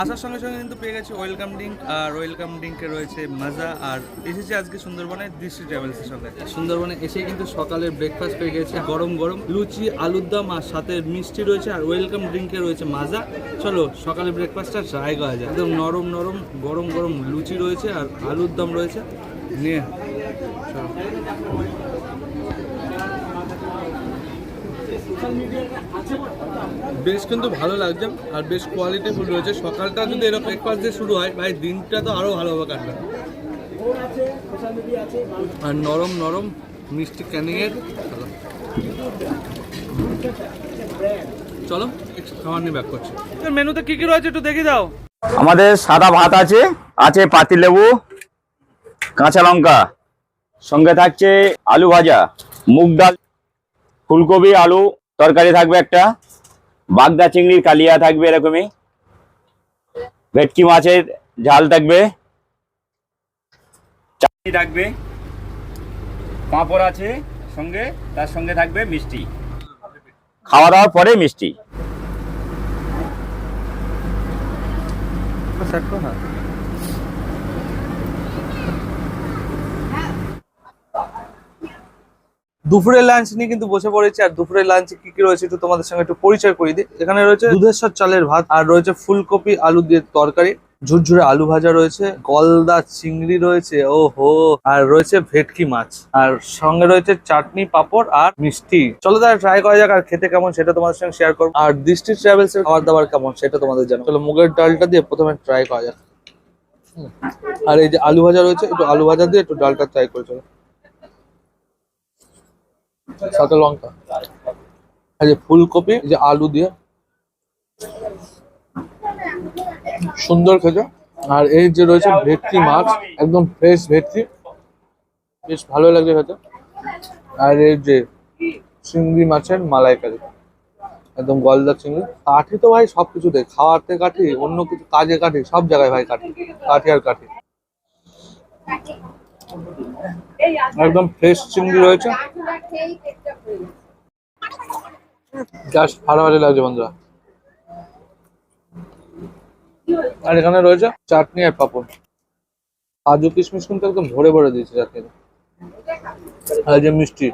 আসার সঙ্গে সঙ্গে কিন্তু পেয়ে গেছি ওয়েলকাম ড্রিঙ্ক আর ওয়েলকাম ড্রিঙ্কে রয়েছে মাজা, আর এসেছি আজকে সুন্দরবনে দৃষ্টি ট্রাভেলসের সঙ্গে। সুন্দরবনে এসে কিন্তু সকালের ব্রেকফাস্ট পেয়ে গেছে, গরম গরম লুচি, আলুর দম, আর সাথে মিষ্টি রয়েছে, আর ওয়েলকাম ড্রিঙ্কে রয়েছে মাজা। চলো, সকালের ব্রেকফাস্টটা ট্রাই করা যায় একদম নরম নরম, গরম গরম লুচি রয়েছে, আর আলুর দম রয়েছে। নিয়ে, চলো। বেশ কিন্তু ভালো লাগছে আর বেশ কোয়ালিটি ফুল রয়েছে। সকালটা যদি এরকম ব্রেকফাস্ট দিয়ে শুরু হয়। ভাই দিনটা তো আরও ভালো হবে কাটবে আর নরম নরম মিষ্টি ক্যানিংয়ের চলো। খাবার নিয়ে ব্যাক করছি। মেনুতে কি কি রয়েছে একটু দেখি দাও। আমাদের সাদা ভাত আছে। আছে পাতিলেবু কাঁচা লঙ্কা। সঙ্গে থাকছে আলু ভাজা মুগ ডাল। ফুলকপি, আলু, তরকারি থাকবে একটা। বাগদা চিংড়ির কালিয়া থাকবে এরকমই। ভেটকি মাছের ঝাল থাকবে। চাটনি থাকবে। পাঁপড় আছে সঙ্গে, তার সঙ্গে থাকবে মিষ্টি। খাওয়া দাওয়ার পরে মিষ্টি। দুপুরের লাঞ্চ নিয়ে কিন্তু বসে পড়েছি। আর দুপুরের লাঞ্চে কি কি রয়েছে একটু তোমাদের সঙ্গে একটু পরিচয় করিয়ে দিই। এখানে রয়েছে দুধেশ্বর চালের ভাত, আর রয়েছে ফুলকপি আলু দিয়ে তরকারি, ঝুরঝুরে আলু ভাজা রয়েছে, গলদা চিংড়ি রয়েছে ও হো আর রয়েছে ভেটকি মাছ, আর সঙ্গে রয়েছে চাটনি, পাঁপড় আর মিষ্টি। চলো তাহলে ট্রাই করা যাক আর খেতে কেমন সেটা তোমাদের সঙ্গে শেয়ার করব। আর দৃষ্টি ট্রাভেলস এর খাবার দাবার কেমন সেটা তোমাদের জানো চলো মুগের ডালটা দিয়ে প্রথমে ট্রাই করা যাক। আর এই যে আলু ভাজা রয়েছে, একটু আলু ভাজা দিয়ে একটু ডালটা ট্রাই করে চলো। সাথে লঙ্কা। আর যে ফুলকপি যে আলু দিয়ে। সুন্দর খেতে আর এই যে রয়েছে ভেটকি মাছ, একদম ফ্রেশ ভেটকি। বেশ ভালো লাগছে খেতে। আর এই যে চিংড়ি মাছের মালাইকারি। একদম গলদা চিংড়ি। কাঠি তো ভাই সব কিছুতে খাওয়াতে কাঠি, অন্য কিছু কাজে কাঠি, সব জায়গায় ভাই কাঠি। কাঠি আর কাঠি। একদম ফ্রেশ চিংড়ি রয়েছে। জাস্ট ভালো লাগছে বন্ধুরা। আর এখানে রয়েছে চাটনি আর পাপড়। কাজু কিশমিশ কিন্তু একদম ভরে ভরে দিয়েছে চাটনি আর যে মিষ্টি।